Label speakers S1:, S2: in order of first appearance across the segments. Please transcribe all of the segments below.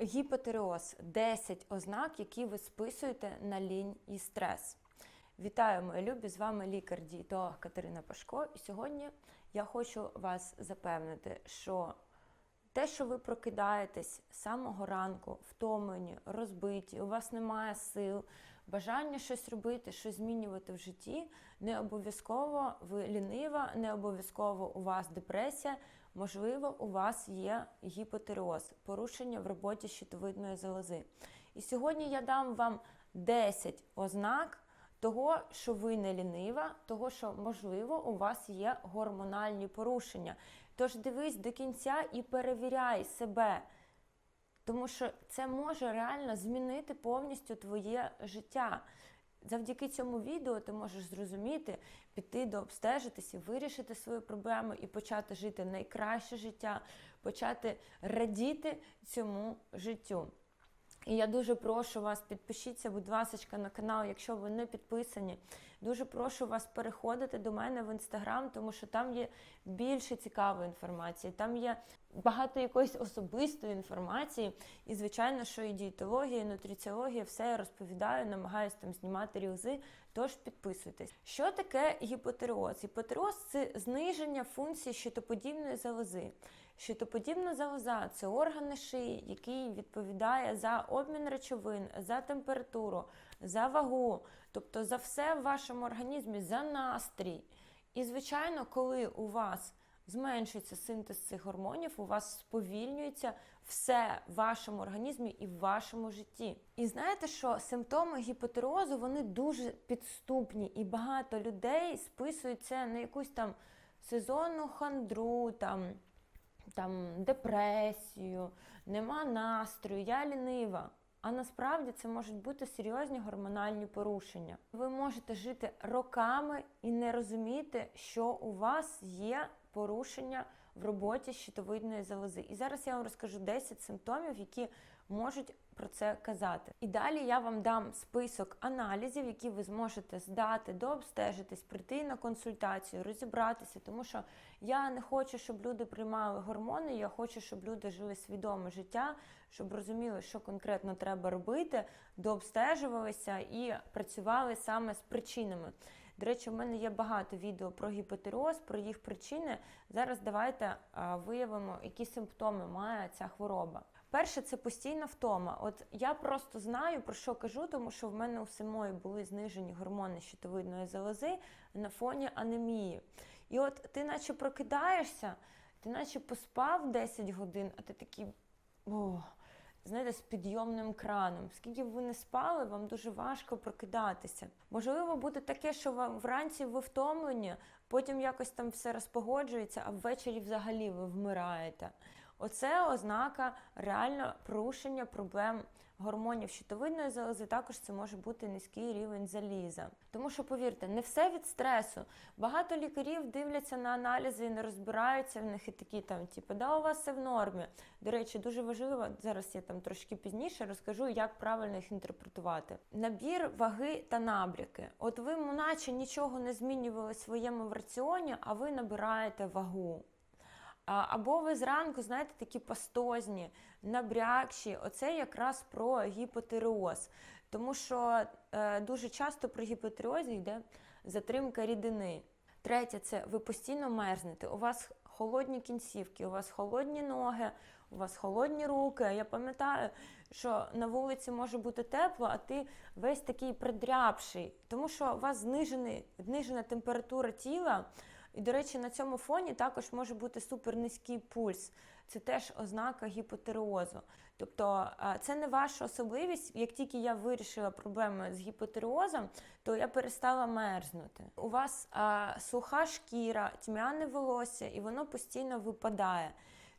S1: Гіпотереоз 10 ознак, які ви списуєте на лінь і стрес. Вітаю, мої любі! З вами лікар-дієтолог Катерина Пашко. І сьогодні я хочу вас запевнити, що те, що ви прокидаєтесь з самого ранку, втомлені, розбиті, у вас немає сил, бажання щось робити, щось змінювати в житті, не обов'язково ви лінива, не обов'язково у вас депресія, можливо, у вас є гіпотереоз, порушення в роботі щитовидної залози. І сьогодні я дам вам 10 ознак того, що ви не лінива, того, що, можливо, у вас є гормональні порушення. Тож дивись до кінця і перевіряй себе. Тому що це може реально змінити повністю твоє життя. Завдяки цьому відео ти можеш зрозуміти, піти до обстежитися, вирішити свою проблему і почати жити найкраще життя, почати радіти цьому життю. І я дуже прошу вас, підпишіться, будь ласка, на канал, якщо ви не підписані. Дуже прошу вас переходити до мене в інстаграм, тому що там є більше цікавої інформації, там є багато якоїсь особистої інформації. І, звичайно, що і дієтологія, і нутриціологія, все я розповідаю, намагаюся там знімати рілзи. Тож підписуйтесь. Що таке гіпотереоз? Гіпотереоз це зниження функції щитоподібної залози. Щитоподібна залоза це орган шиї, який відповідає за обмін речовин, за температуру, за вагу, тобто за все в вашому організмі, за настрій. І, звичайно, коли у вас зменшується синтез цих гормонів, у вас сповільнюється все в вашому організмі і в вашому житті. І знаєте, що симптоми гіпотереозу вони дуже підступні, і багато людей списують це на якусь там сезонну хандру. там, там депресію, нема настрою, я лінива. А насправді це можуть бути серйозні гормональні порушення. Ви можете жити роками і не розуміти, що у вас є порушення в роботі щитовидної залози. І зараз я вам розкажу 10 симптомів, які можуть про це казати. І далі я вам дам список аналізів, які ви зможете здати, дообстежитись, прийти на консультацію, розібратися, тому що я не хочу, щоб люди приймали гормони. Я хочу, щоб люди жили свідоме життя, щоб розуміли, що конкретно треба робити, дообстежувалися і працювали саме з причинами. До речі, в мене є багато відео про гіпотереоз, про їх причини. Зараз давайте а, виявимо, які симптоми має ця хвороба. Перше, це постійна втома. От я просто знаю про що кажу, тому що в мене у самої були знижені гормони щитовидної залози на фоні анемії. І от ти, наче прокидаєшся, ти наче поспав 10 годин, а ти такий. О, знаєте, з підйомним краном. Скільки б ви не спали, вам дуже важко прокидатися. Можливо, буде таке, що вам вранці ви втомлені, потім якось там все розпогоджується, а ввечері взагалі ви вмираєте. Оце ознака реально порушення проблем гормонів щитовидної залози. Також це може бути низький рівень заліза. Тому що, повірте, не все від стресу. Багато лікарів дивляться на аналізи і не розбираються в них і такі там, типу, да, у вас все в нормі. До речі, дуже важливо, зараз я там трошки пізніше розкажу, як правильно їх інтерпретувати. Набір ваги та набряки. От ви, наче нічого не змінювали в своєму раціоні, а ви набираєте вагу. Або ви зранку, знаєте, такі пастозні, набрякші. Оце якраз про гіпотереоз. Тому що е, дуже часто при гіпотереозі йде затримка рідини. Третє, це ви постійно мерзнете. У вас холодні кінцівки, у вас холодні ноги, у вас холодні руки. Я пам'ятаю, що на вулиці може бути тепло, а ти весь такий придрябший, тому що у вас знижений, знижена температура тіла. І, до речі, на цьому фоні також може бути супернизький пульс. Це теж ознака гіпотереозу. Тобто це не ваша особливість. Як тільки я вирішила проблеми з гіпотереозом, то я перестала мерзнути. У вас а, суха шкіра, тьмяне волосся, і воно постійно випадає.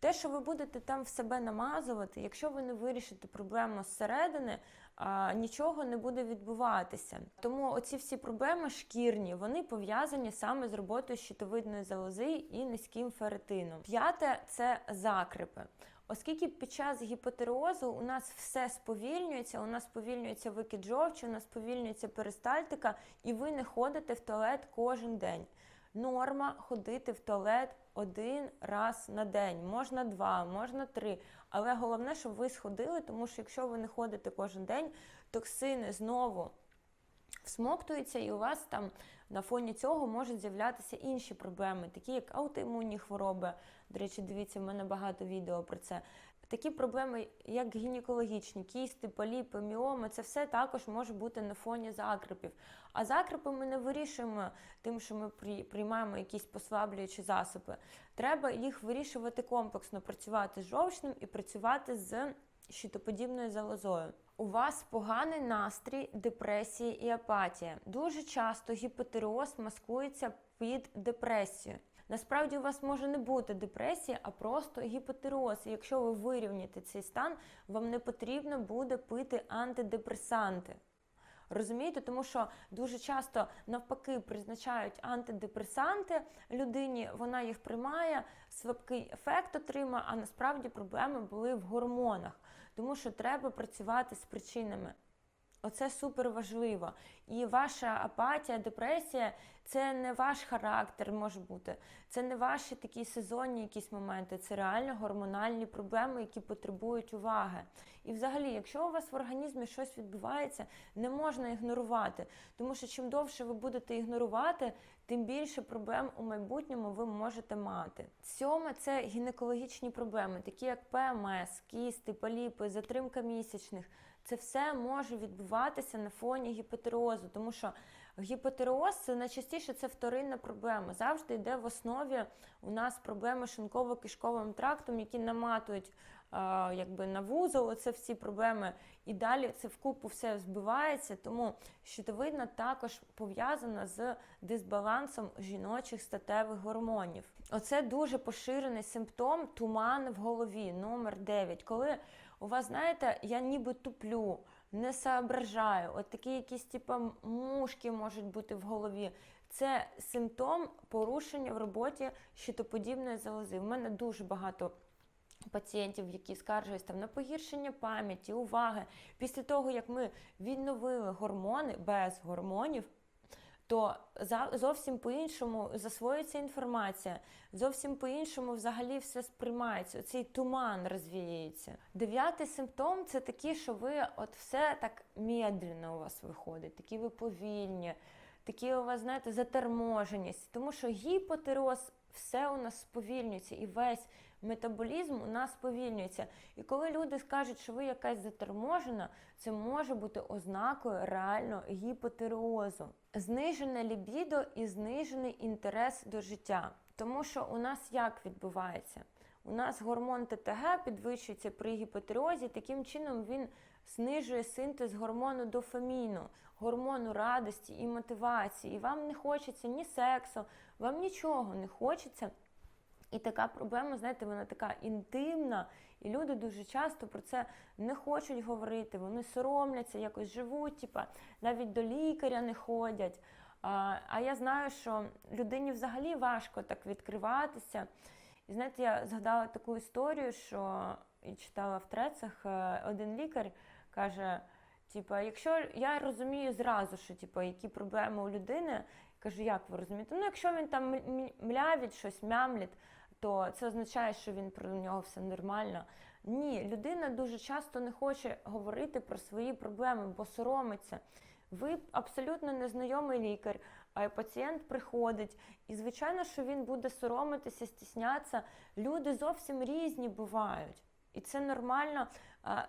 S1: Те, що ви будете там в себе намазувати, якщо ви не вирішите проблему зсередини, нічого не буде відбуватися. Тому оці всі проблеми шкірні, вони пов'язані саме з роботою щитовидної залози і низьким феретином. П'яте це закрипи. Оскільки під час гіпотереозу у нас все сповільнюється, у нас сповільнюється викид жовчі, у нас сповільнюється перистальтика, і ви не ходите в туалет кожен день. Норма ходити в туалет один раз на день, можна два, можна три, Але головне, щоб ви сходили, тому що якщо ви не ходите кожен день, токсини знову всмоктуються, і у вас там на фоні цього можуть з'являтися інші проблеми, такі як аутоімунні хвороби. До речі, дивіться, в мене багато відео про це. Такі проблеми, як гінекологічні, кісти, поліпи, міоми, це все також може бути на фоні закрепів. А закрепи ми не вирішуємо тим, що ми приймаємо якісь послаблюючі засоби. Треба їх вирішувати комплексно, працювати з жовчним і працювати з щитоподібною залозою. У вас поганий настрій, депресія і апатія. Дуже часто гіпотереоз маскується під депресію. Насправді у вас може не бути депресії, а просто гіпотереоз. І якщо ви вирівняєте цей стан, вам не потрібно буде пити антидепресанти. Розумієте, тому що дуже часто навпаки призначають антидепресанти людині, вона їх приймає, слабкий ефект отримає, а насправді проблеми були в гормонах, тому що треба працювати з причинами. Оце супер важливо. І ваша апатія, депресія це не ваш характер може бути, це не ваші такі сезонні якісь моменти, це реально гормональні проблеми, які потребують уваги. І взагалі, якщо у вас в організмі щось відбувається, не можна ігнорувати, тому що чим довше ви будете ігнорувати, тим більше проблем у майбутньому ви можете мати. Сьоме це гінекологічні проблеми, такі як ПМС, кісти, поліпи, затримка місячних. Це все може відбуватися на фоні гіпотереозу, тому що гіпотереоз це найчастіше це вторинна проблема. Завжди йде в основі у нас проблеми з шлунково-кишковим трактом, які наматують якби на вузол, оце всі проблеми, і далі це вкупу все збивається. Тому щитовидна також пов'язана з дисбалансом жіночих статевих гормонів. Оце дуже поширений симптом туман в голові, номер 9. Коли у вас, знаєте, я ніби туплю, не соображаю, от такі якісь типу, мушки можуть бути в голові. Це симптом порушення в роботі щитоподібної залози. У мене дуже багато пацієнтів, які скаржились там на погіршення пам'яті, уваги. Після того, як ми відновили гормони без гормонів, то зовсім по-іншому засвоюється інформація, зовсім по-іншому взагалі все сприймається. Цей туман розвіюється. Дев'ятий симптом це такі, що ви от все так медленно у вас виходить, такі ви повільні, такі у вас, знаєте, заторможеність. Тому що гіпотероз все у нас сповільнюється і весь метаболізм у нас сповільнюється. І коли люди скажуть, що ви якась заторможена, це може бути ознакою реально гіпотереозу. Знижене лібідо і знижений інтерес до життя. Тому що у нас як відбувається? У нас гормон ТТГ підвищується при гіпотереозі, таким чином він знижує синтез гормону дофаміну, гормону радості і мотивації. І вам не хочеться ні сексу, вам нічого не хочеться. І така проблема, знаєте, вона така інтимна, і люди дуже часто про це не хочуть говорити. Вони соромляться, якось живуть, типа навіть до лікаря не ходять. А, а я знаю, що людині взагалі важко так відкриватися. І знаєте, я згадала таку історію, що і читала в трецах, е, один лікар каже: типа, якщо я розумію зразу, що типа, які проблеми у людини, кажу, як ви розумієте? Ну, якщо він там млявить щось, мямлить, то це означає, що він про нього все нормально. Ні, людина дуже часто не хоче говорити про свої проблеми, бо соромиться. Ви абсолютно незнайомий лікар, а пацієнт приходить, і звичайно, що він буде соромитися, стіснятися. Люди зовсім різні бувають. І це нормально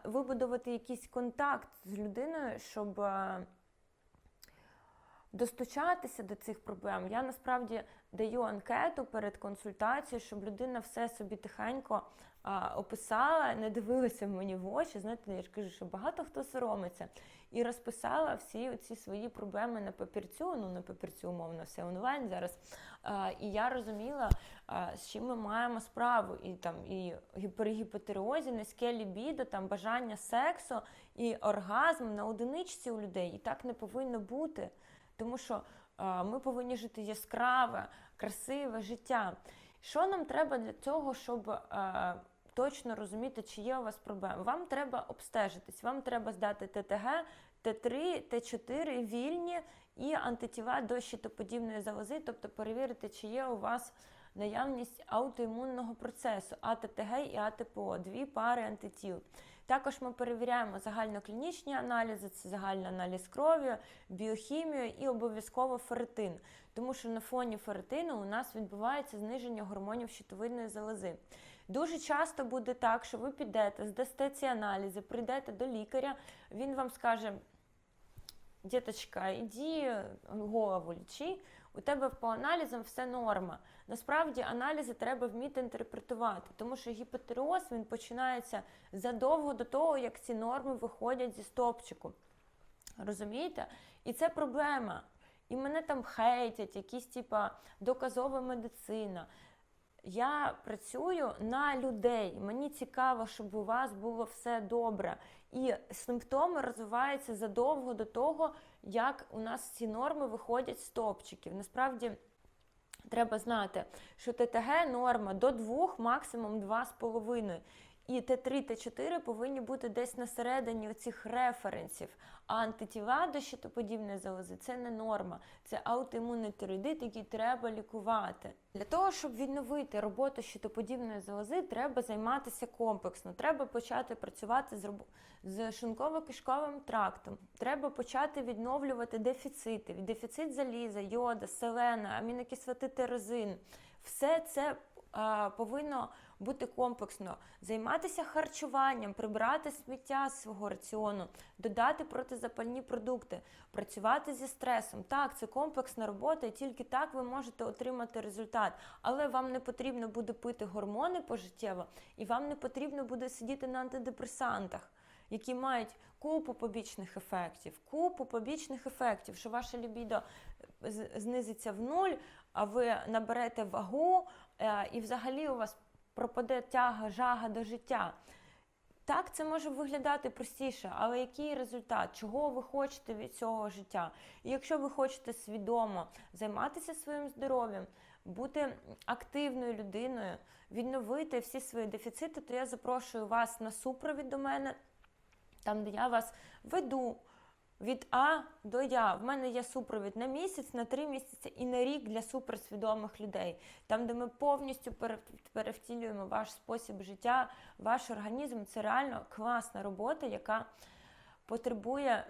S1: вибудувати якийсь контакт з людиною, щоб а, достучатися до цих проблем. Я насправді даю анкету перед консультацією, щоб людина все собі тихенько а, описала, не дивилася мені в очі. Знаєте, я ж кажу, що багато хто соромиться, і розписала всі ці свої проблеми на папірцю. Ну на папірцю, умовно, все онлайн зараз. А, і я розуміла, а, з чим ми маємо справу. І там і при низьке лібідо, там бажання сексу і оргазм на одиничці у людей. І так не повинно бути. Тому що а, ми повинні жити яскраве, красиве життя. Що нам треба для цього, щоб а, точно розуміти, чи є у вас проблеми? Вам треба обстежитись, вам треба здати ТТГ, Т3, Т4 вільні і антитіла до щитоподібної залози, тобто перевірити, чи є у вас наявність аутоімунного процесу АТТГ і АТПО, дві пари антитіл. Також ми перевіряємо загальноклінічні аналізи, це загальний аналіз крові, біохімію і обов'язково ферритин, тому що на фоні ферритину у нас відбувається зниження гормонів щитовидної залози. Дуже часто буде так, що ви підете, здасте ці аналізи, прийдете до лікаря, він вам скаже: діточка, іди голову лічи, у тебе по аналізам все норма. Насправді аналізи треба вміти інтерпретувати, тому що гіпотереоз він починається задовго до того, як ці норми виходять зі стопчику. Розумієте? І це проблема. І мене там хейтять, якісь типа доказова медицина. Я працюю на людей. Мені цікаво, щоб у вас було все добре. І симптоми розвиваються задовго до того, як у нас ці норми виходять з топчиків. Насправді треба знати, що ТТГ норма до 2, максимум 2,5. І Т3, Т4 повинні бути десь на середині цих референсів. А антитіла до щитоподібної залози це не норма, це аутоімунний тироїдит, який треба лікувати. Для того, щоб відновити роботу щитоподібної залози, треба займатися комплексно. Треба почати працювати з, роб... з шлунково-кишковим трактом. Треба почати відновлювати дефіцити, дефіцит заліза, йода, селена, амінокислоти терезин. Все це а, повинно бути комплексно, займатися харчуванням, прибрати сміття з свого раціону, додати протизапальні продукти, працювати зі стресом. Так, це комплексна робота, і тільки так ви можете отримати результат. Але вам не потрібно буде пити гормони пожиттєво, і вам не потрібно буде сидіти на антидепресантах. Які мають купу побічних ефектів, купу побічних ефектів, що ваше лібідо знизиться в нуль, а ви наберете вагу, і взагалі у вас пропаде тяга, жага до життя. Так, це може виглядати простіше, але який результат? Чого ви хочете від цього життя? І якщо ви хочете свідомо займатися своїм здоров'ям, бути активною людиною, відновити всі свої дефіцити, то я запрошую вас на супровід до мене, там, де я вас веду. Від А до Я. В мене є супровід на місяць, на три місяці і на рік для суперсвідомих людей, там, де ми повністю перевтілюємо ваш спосіб життя, ваш організм. Це реально класна робота, яка потребує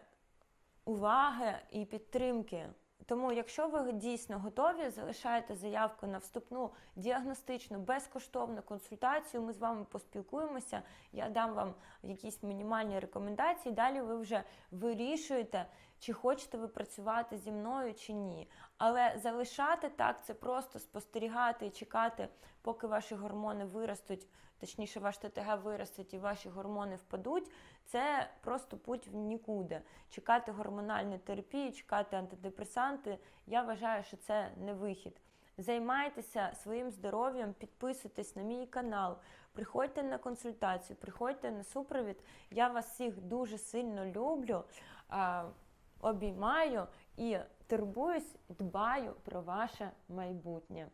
S1: уваги і підтримки. Тому, якщо ви дійсно готові, залишайте заявку на вступну діагностичну безкоштовну консультацію. Ми з вами поспілкуємося. Я дам вам якісь мінімальні рекомендації. Далі ви вже вирішуєте, чи хочете ви працювати зі мною чи ні. Але залишати так це просто спостерігати і чекати, поки ваші гормони виростуть, точніше, ваш ТТГ виростуть і ваші гормони впадуть. Це просто путь в нікуди. Чекати гормональну терапію, чекати антидепресанти. Я вважаю, що це не вихід. Займайтеся своїм здоров'ям, підписуйтесь на мій канал, приходьте на консультацію, приходьте на супровід. Я вас всіх дуже сильно люблю, обіймаю і турбуюсь, дбаю про ваше майбутнє.